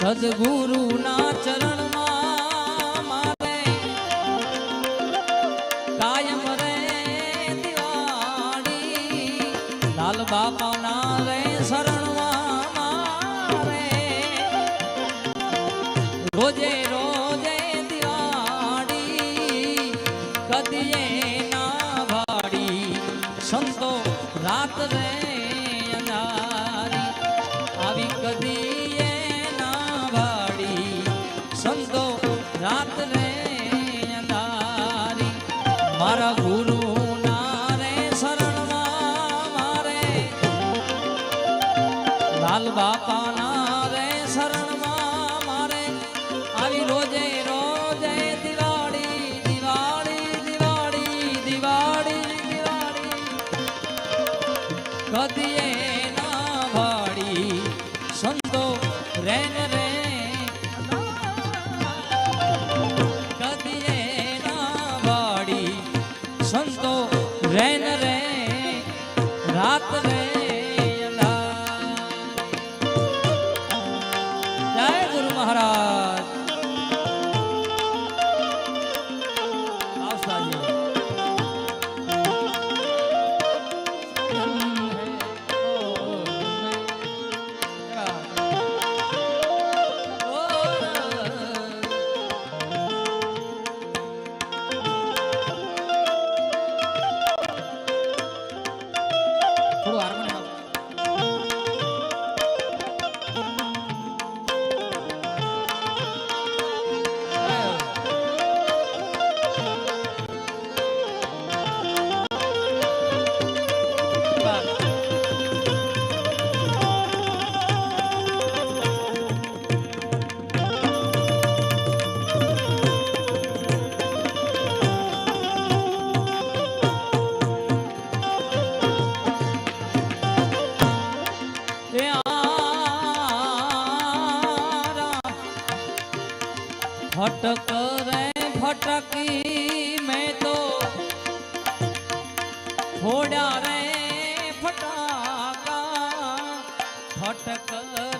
સદગુરુના ચરણમાં મારે કાયમ રે દિવાળી. લાલ બાપાના રે શરણમાં મારે રોજે રોજે દિવાળી. કદીએ ના ભાડી સંતો રાત રે અંધારી કદીએ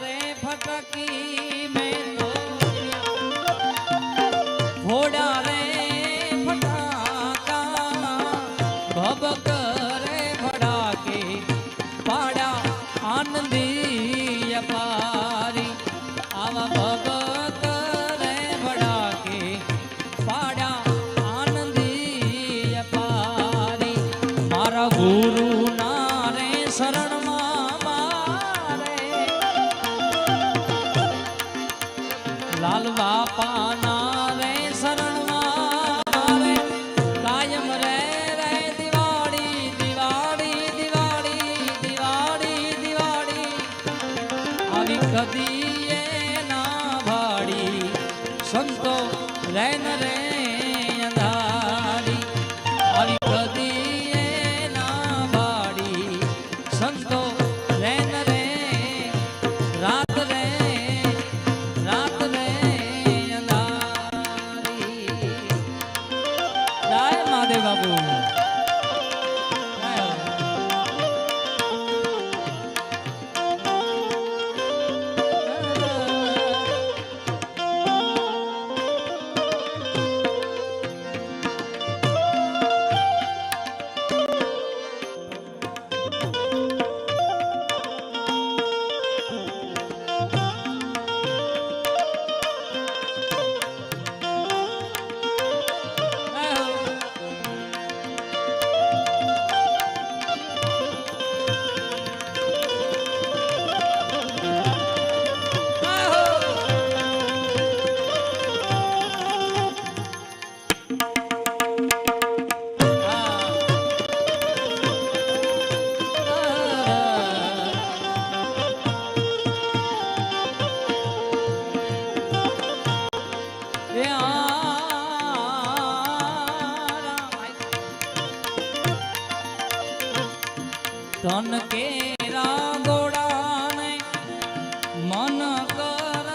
રે ફટકી મેં તો ફોડ્યા રે ફટાકા ભબક રે ભડાકે. પાડ્યા આનંદી અપારી. આવા ભબક રે ભડાકે. પાડ્યા આનંદી અપારી. મારા ગુરુ ના રે શરણમાં રેન રે. મન કેરા ગોડાને, મન કર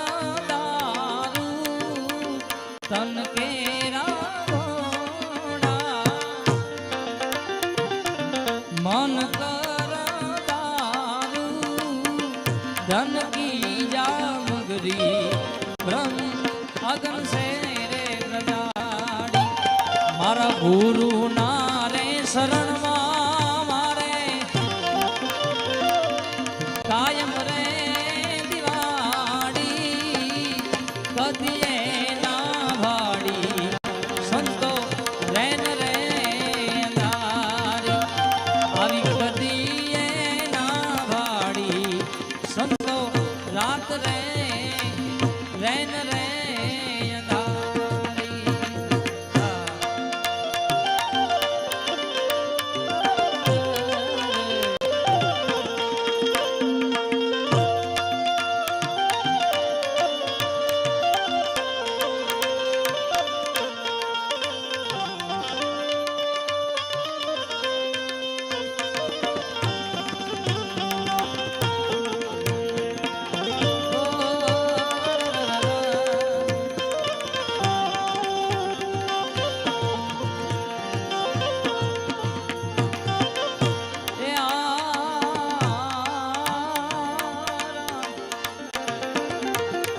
દારૂ તન કેરા ગોડા મન કર દારૂ ધન કી જા મગરી, બ્રહ્મ અગન સે રે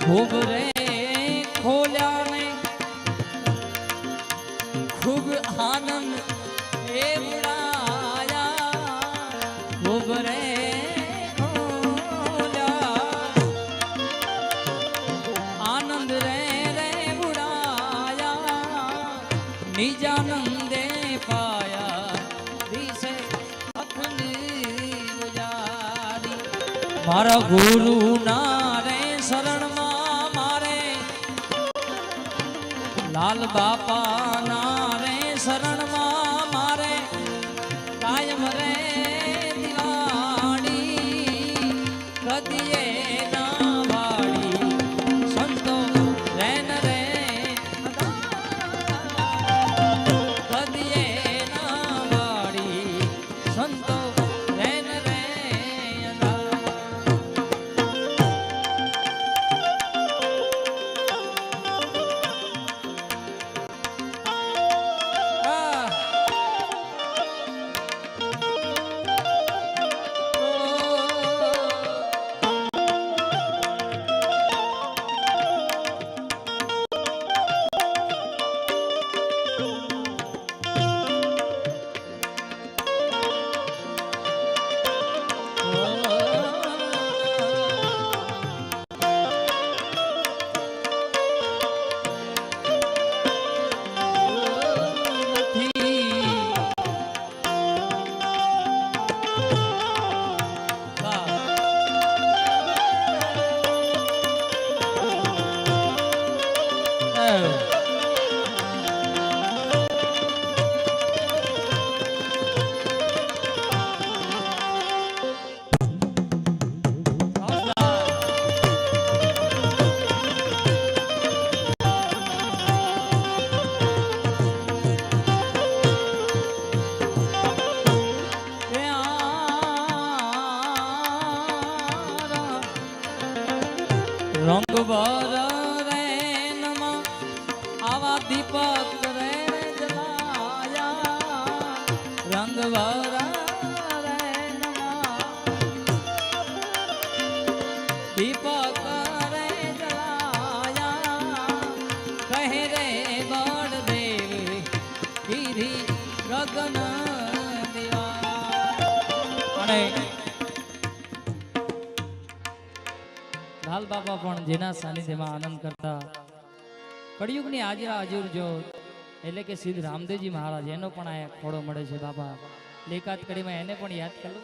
ખૂબ રે ખોલ્યા ને ખૂબ આનંદ એ ખૂબ રે આનંદ રે રે બુડાયા નિજાનંદે પાયા. દિશે મારા ગુરુ ના હાલ બાપાના લાલ બાબા પણ જેના સાનિધ્યમાં આનંદ કરતા કળિયુગની આજે હાજર જો, એટલે કે સિદ્ધ રામદેવજી મહારાજ, એનો પણ આ ખોડો મળે છે બાબા લેખાત કડીમાં એને પણ યાદ કરો.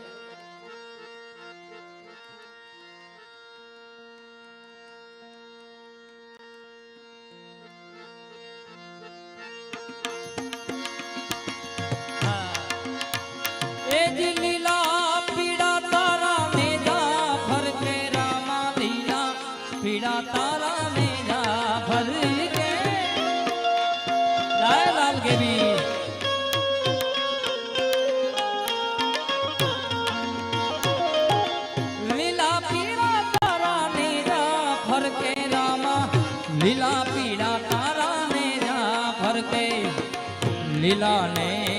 લીલા પીળા તારા ને જા ફરકે લીલા ને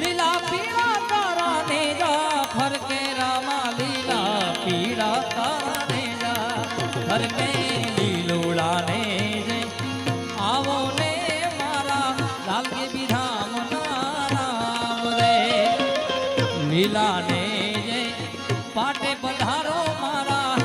લીલા પીળા તારા ને જા, ફરકે રામા લીલા પીળા તારા ને જા, ફરકે લીલોડા ને જે આવો ને મારા લાલજી બિધામ રામ રે લીલા ને જે પાટે પધારો મારા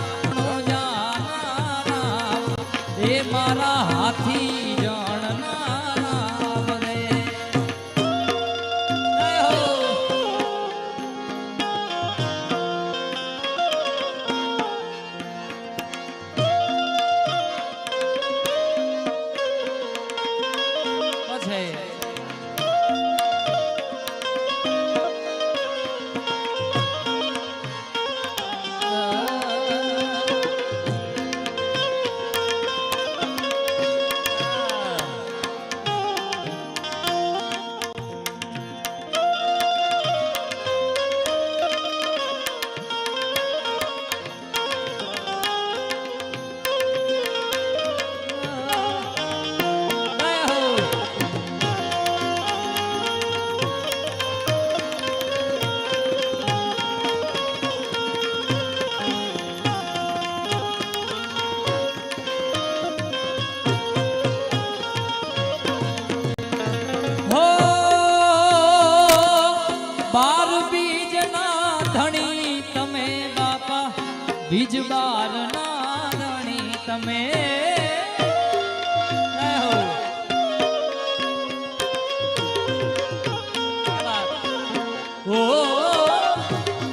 બીજ બારના ધણી તમે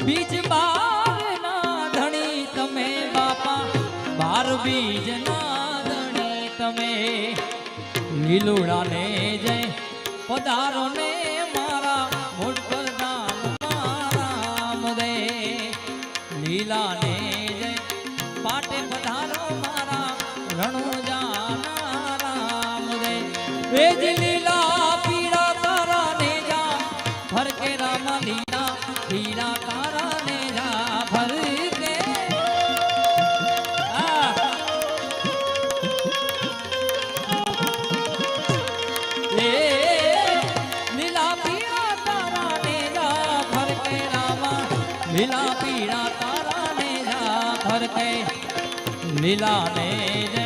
બીજ બારના ધણી તમે બાપા, બાર બીજના ધણી તમે. લીલુડા ને જય લીલા પીળા તારા ને જા ફરકે લીલા ને